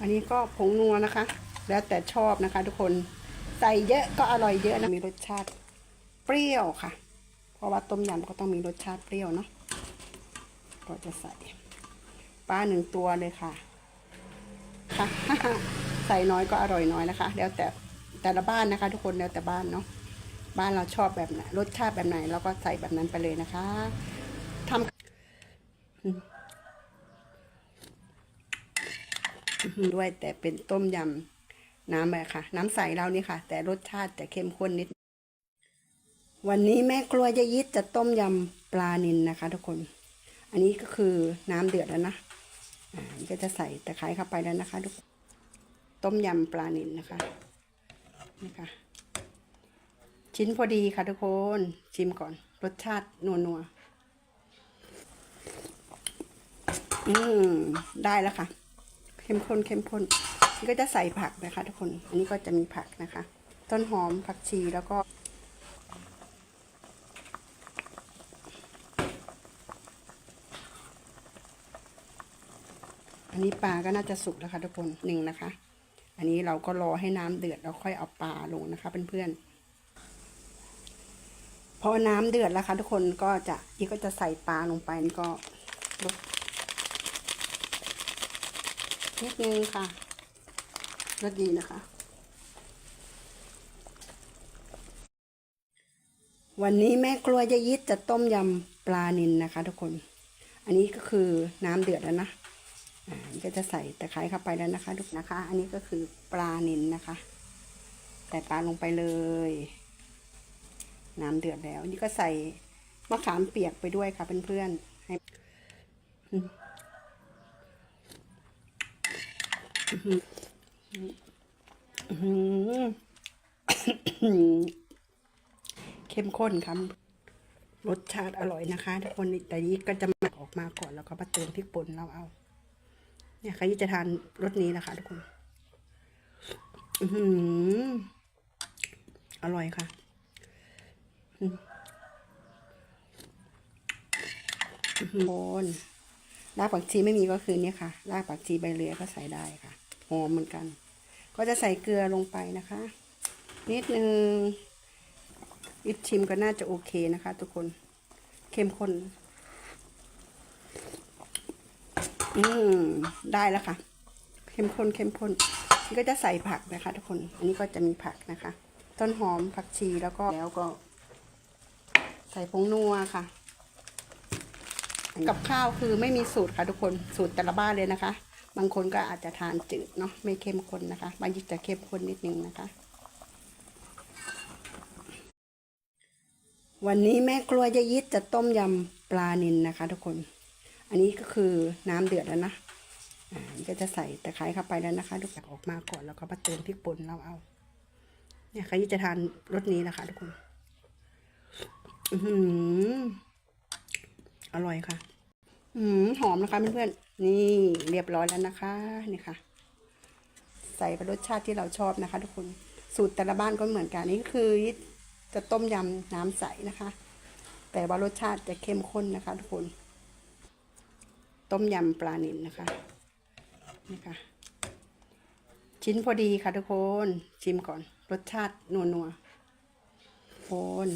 อันนี้ก็ผงนัวนะคะ แล้วแต่ชอบนะคะ ทุกคนใส่เยอะก็อร่อยเยอะนะมีรสชาติเปรี้ยวค่ะ เพราะว่าต้มยำก็ต้องมีรสชาติเปรี้ยวเนาะก็จะใส่ปลาหนึ่งตัวเลยค่ะค่ะใส่น้อยก็อร่อยน้อยนะคะ แล้วแต่แต่ละบ้านนะคะ ทุกคนแล้วแต่บ้านเนาะบ้านเราชอบแบบไหนรสชาติแบบไหนเราก็ใส่แบบนั้นไปเลยนะคะทำ ด้วยแต่เป็นต้มยำน้ำแบบค่ะ น้ำใสเรานี่ค่ะ แต่รสชาติจะเข้มข้นนิด วันนี้แม่ครัวยายยิดจะต้มยำปลานิลนะคะ ทุกคน อันนี้ก็คือน้ำเดือดแล้วนะอ่าก็จะใส่ตะไคร้เข้าไปแล้วนะคะ ทุกคนต้มยำปลานิลนะคะนี่ค่ะชิ้นพอดีค่ะทุกคนชิมก่อน รสชาตินัวนัวอืม ได้แล้วค่ะ เข้มข้นเข้มข้นนี่ก็จะใส่ผักนะคะ ทุกคน อันนี้ก็จะมีผักนะคะ ต้นหอมผักชีแล้วก็ อันนี้ปลาก็น่าจะสุกแล้วค่ะทุกคนหนึ่งนะคะ อันนี้เราก็รอให้น้ำเดือดแล้วค่อยเอาปลาลงนะคะเพื่อนๆพอน้ำเดือดแล้วค่ะทุกคนก็จะนี่ก็จะใส่ปลาลงไปนี่ก็ลด นิดนึงค่ะรสดีนะคะ วันนี้แม่ครัวยายยิดจะต้มยำปลานิลนะคะ ทุกคน อันนี้ก็คือน้ำเดือดแล้วนะอ่าก็จะใส่ตะไคร้เข้าไปแล้วนะคะทุกนะคะ อันนี้ก็คือปลานิลนะคะ ใส่ปลาลงไปเลย น้ำเดือดแล้ว นี่ก็ใส่มะขามเปียกไปด้วยค่ะเพื่อนๆให้ อื้อหือ เข้มข้นครับ รสชาติอร่อยนะคะ ทุกคนแต่นี้ก็จะหมักออกมาก่อนแล้วก็มาเติมพริกป่นเราเอา เนี่ยใครที่จะทานรสนี้นะคะ ทุกคนอือหืออร่อยค่ะโคนรากผักชีไม่มีก็คือเนี่ยค่ะรากผักชีใบเรือก็ใส่ได้ค่ะ หอมเหมือนกัน ก็จะใส่เกลือลงไปนะคะ นิดนึงอิชิมก็น่าจะโอเคนะคะ ทุกคนเข้มข้น อืมได้แล้วค่ะ เข้มข้นเข้มข้นนี่ก็จะใส่ผักนะคะ ทุกคน อันนี้ก็จะมีผักนะคะ ต้นหอมผักชีแล้วก็แล้วก็ ใส่ผงนัวค่ะ กับข้าวคือไม่มีสูตรค่ะ ทุกคนสูตรแต่ละบ้านเลยนะคะ บางคนก็อาจจะทานจืดเนาะไม่เข้มข้นนะคะบางทีจะเข้มข้นนิดนึงนะคะ วันนี้แม่ครัวยายยิดจะต้มยำปลานิลนะคะ ทุกคน อันนี้ก็คือน้ำเดือดแล้วนะอ่าก็จะใส่ตะไคร้เข้าไปแล้วนะคะทุกอย่างออกมาก่อนแล้วก็มาเติมพริกป่นเราเอา เนี่ยใครจะทานรสนี้นะคะ ทุกคน อือหืออร่อยค่ะ อืมหอมนะคะเพื่อนๆ นี่เรียบร้อยแล้วนะคะนี่ค่ะ ใส่ไปรสชาติที่เราชอบนะคะ ทุกคนสูตรแต่ละบ้านก็เหมือนกันนี่คือจะต้มยำน้ำใสนะคะ แต่ว่ารสชาติจะเข้มข้นนะคะ ทุกคน ต้มยำปลานิลนะคะนี่ค่ะ ชิ้นพอดีค่ะทุกคนชิมก่อน รสชาตินัวนัวโคน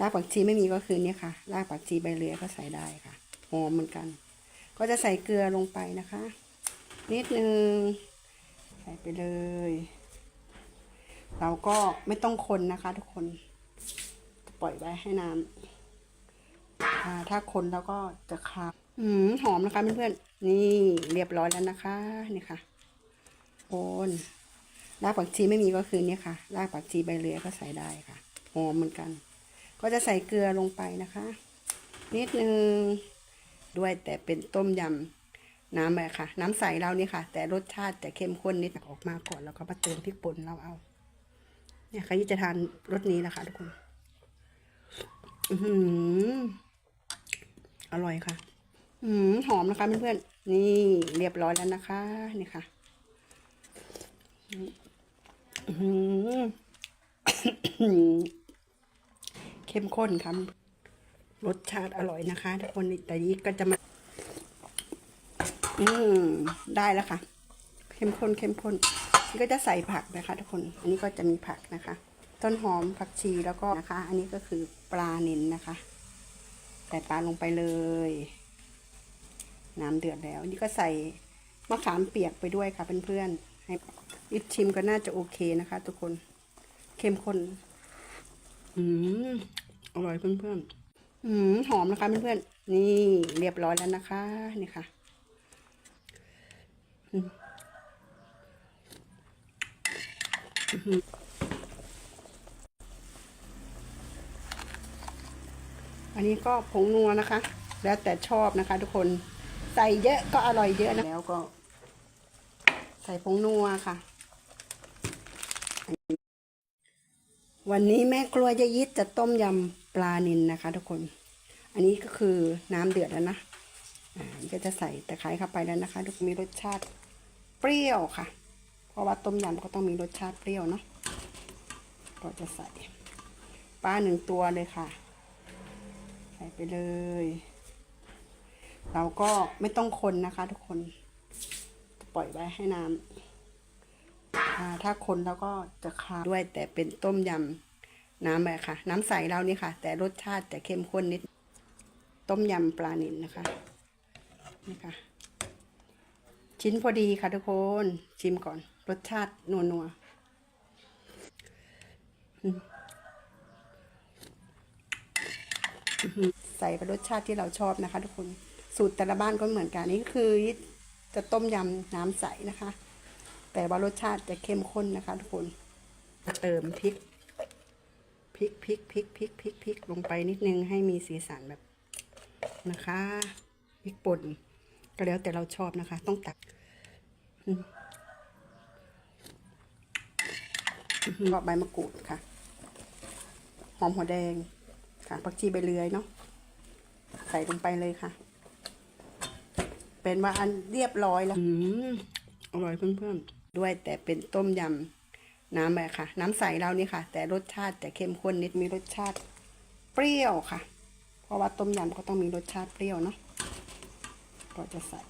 รากผักชีไม่มีก็คือเนี่ยค่ะรากผักชีใบเรือก็ใส่ได้ค่ะหอมเหมือนกัน ก็จะใส่เกลือลงไปนะคะ นิดนึง ใส่ไปเลย เราก็ไม่ต้องคนนะคะทุกคนปล่อยไว้ให้น้ำถ้าคนแล้วก็จะคาอืมหอมนะคะเพื่อนๆนี่เรียบร้อยแล้วนะคะนี่ค่ะโอนรากผักชีไม่มีก็คือเนี่ยค่ะรากผักชีใบเรือก็ใส่ได้ค่ะหอมเหมือนกัน ก็จะใส่เกลือลงไปนะคะ นิดนึง ด้วย แต่เป็นต้มยำน้ำแบบค่ะ น้ำใสเรานี่ค่ะ แต่รสชาติจะเข้มข้นนิดออกมาก่อนแล้วก็มาเติมพริกป่นเราเอา เนี่ยใครที่จะทานรสนี้นะคะทุกคนอือหือร่อยค่ะ อืมหอมนะคะเพื่อนๆนี่เรียบร้อยแล้วนะคะ นี่ค่ะ อือหือเข้มข้นครับ รสชาติอร่อยนะคะทุกคนแต่นี้ก็จะมา อืมได้แล้วค่ะ เข้มข้นเข้มข้นนี่ก็จะใส่ผักนะคะ ทุกคน อันนี้ก็จะมีผักนะคะ ต้นหอมผักชีแล้วก็นะคะ อันนี้ก็คือปลาเน้นนะคะ ใส่ปลาลงไปเลย น้ำเดือดแล้วนี่ก็ใส่มะขามเปียกไปด้วยค่ะเพื่อนๆให้อิชิมก็น่าจะโอเคนะคะ ทุกคน เข้มข้น อืมอร่อยเพื่อนๆ อืมหอมนะคะเพื่อนๆนี่เรียบร้อยแล้วนะคะ นี่ค่ะอันนี้ก็ผงนัวนะคะ แล้วแต่ชอบนะคะ ทุกคนใส่เยอะก็อร่อยเยอะนะแล้วก็ ใส่ผงนัวค่ะ วันนี้แม่ครัวยายยิดจะต้มยำปลานิลนะคะ ทุกคน อันนี้ก็คือน้ำเดือดแล้วนะอ่าก็จะใส่ตะไคร้เข้าไปแล้วนะคะทุกมีรสชาติเปรี้ยวค่ะ เพราะว่าต้มยำก็ต้องมีรสชาติเปรี้ยวเนาะก็จะใส่ปลาหนึ่งตัวเลยค่ะ ใส่ไปเลย เราก็ไม่ต้องคนนะคะ ทุกคนปล่อยไว้ให้น้ำถ้าคนแล้วก็จะคาด้วยแต่เป็นต้มยำน้ำแบบค่ะ น้ำใสเรานี่ค่ะ แต่รสชาติจะเข้มข้นนิด ต้มยำปลานิลนะคะนี่ค่ะ ชิ้นพอดีค่ะทุกคนชิมก่อน รสชาตินัวนัวใส่ไปรสชาติที่เราชอบนะคะ ทุกคนสูตรแต่ละบ้านก็เหมือนกันนี่คือจะต้มยำน้ำใสนะคะ แต่ว่ารสชาติจะเข้มข้นนะคะ ทุกคนเติมพริกพริกพริกพริกพริกพริกพริกลงไปนิดนึงให้มีสีสันแบบ นะคะพริกป่นก็แล้วแต่เราชอบนะคะ ต้องตักอืมอื้อหือก็ใบมะกรูดค่ะ หอมหัวแดงค่ะผักชีใบเลื่อยเนาะใส่ลงไปเลยค่ะ เป็นว่าอันเรียบร้อยแล้วอืมอร่อยเพื่อนๆด้วยแต่เป็นต้มยำน้ำแบบค่ะ น้ำใสเรานี่ค่ะ แต่รสชาติจะเข้มข้นนิดมีรสชาติเปรี้ยวค่ะ เพราะว่าต้มยำก็ต้องมีรสชาติเปรี้ยวเนาะก็จะใส่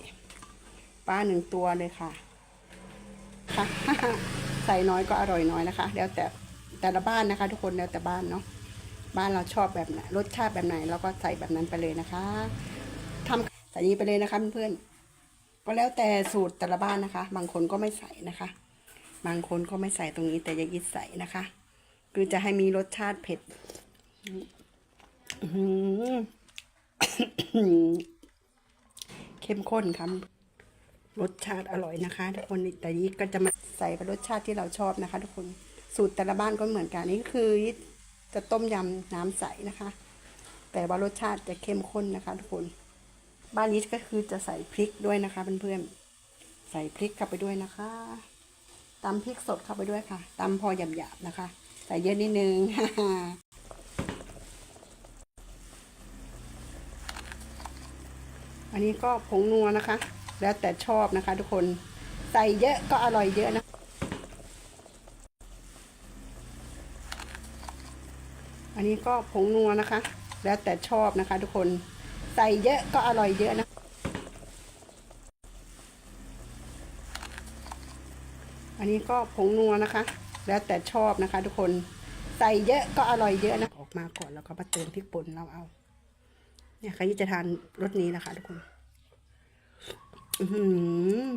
ปลาหนึ่งตัวเลยค่ะค่ะใส่น้อยก็อร่อยน้อยนะคะ แล้วแต่แต่ละบ้านนะคะ ทุกคนแล้วแต่บ้านเนาะบ้านเราชอบแบบไหนรสชาติแบบไหนเราก็ใส่แบบนั้นไปเลยนะคะทำใส่นี้ไปเลยนะคะเพื่อนก็แล้วแต่สูตรแต่ละบ้านนะคะ บางคนก็ไม่ใส่นะคะ บางคนก็ไม่ใส่ตรงนี้แต่ยายยิดใส่นะคะ คือจะให้มีรสชาติเผ็ด เข้มข้นครับรสชาติอร่อยนะคะ ทุกคนแต่ยิดก็จะมาใส่รสชาติที่เราชอบนะคะ ทุกคนสูตรแต่ละบ้านก็เหมือนกันนี่คือจะต้มยำน้ำใสนะคะ แต่ว่ารสชาติจะเข้มข้นนะคะ ทุกคน บ้านนี้ก็คือจะใส่พริกด้วยนะคะเพื่อนๆใส่พริกเข้าไปด้วยนะคะตำพริกสดเข้าไปด้วยค่ะตำพอหยาบๆนะคะ ใส่เยอะนิดนึง อันนี้ก็ผงนัวนะคะ แล้วแต่ชอบนะคะ ทุกคนใส่เยอะก็อร่อยเยอะนะอันนี้ก็ผงนัวนะคะ แล้วแต่ชอบนะคะ ทุกคนใส่เยอะก็อร่อยเยอะนะอันนี้ก็ผงนัวนะคะ แล้วแต่ชอบนะคะ ทุกคนใส่เยอะก็อร่อยเยอะนะออกมาก่อนแล้วก็มาเติมพริกป่นเราเอา เนี่ยใครที่จะทานรสนี้นะคะทุกคน อือ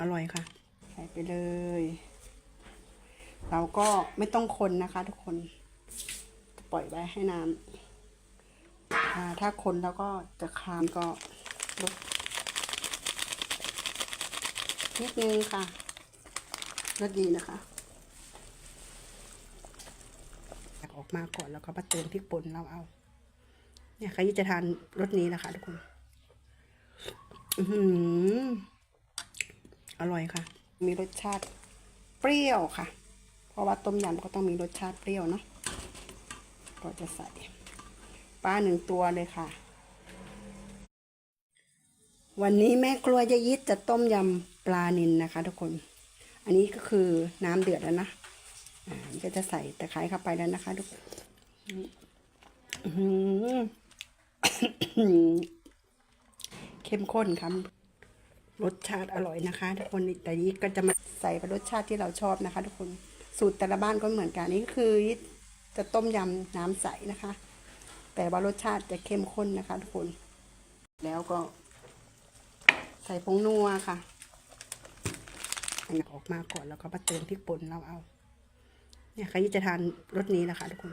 อร่อยค่ะ ใส่ไปเลย เราก็ไม่ต้องคนนะคะ ทุกคน ปล่อยไว้ให้น้ำถ้าคนแล้วก็จะคามก็ลดนิดนึงค่ะรสดีนะคะตักออกมาก่อนแล้วก็มาเติมพริกป่นเราเอา เนี่ยใครที่จะทานรสนี้นะคะทุกคน อืออร่อยค่ะ มีรสชาติเปรี้ยวค่ะ เพราะว่าต้มยำก็ต้องมีรสชาติเปรี้ยวเนาะ ก็จะใส่ปลาหนึ่งตัวเลยค่ะ วันนี้แม่ครัวยายยิดจะต้มยำปลานิลนะคะ ทุกคน อันนี้ก็คือน้ำเดือดแล้วนะอ่าก็จะใส่ตะไคร้เข้าไปแล้วนะคะ ทุกคนอือหือ เข้มข้นครับรสชาติอร่อยนะคะ ทุกคนแต่นี้ก็จะมาใส่รสชาติที่เราชอบนะคะ ทุกคนสูตรแต่ละบ้านก็เหมือนกันนี่คือจะต้มยำน้ำใสนะคะ แต่ว่ารสชาติจะเข้มข้นนะคะ ทุกคน แล้วก็ ใส่ผงนัวค่ะอันนี้ออกมาก่อนแล้วก็มาเติมพริกป่นเราเอา เนี่ยใครที่จะทานรสนี้นะคะ ทุกคน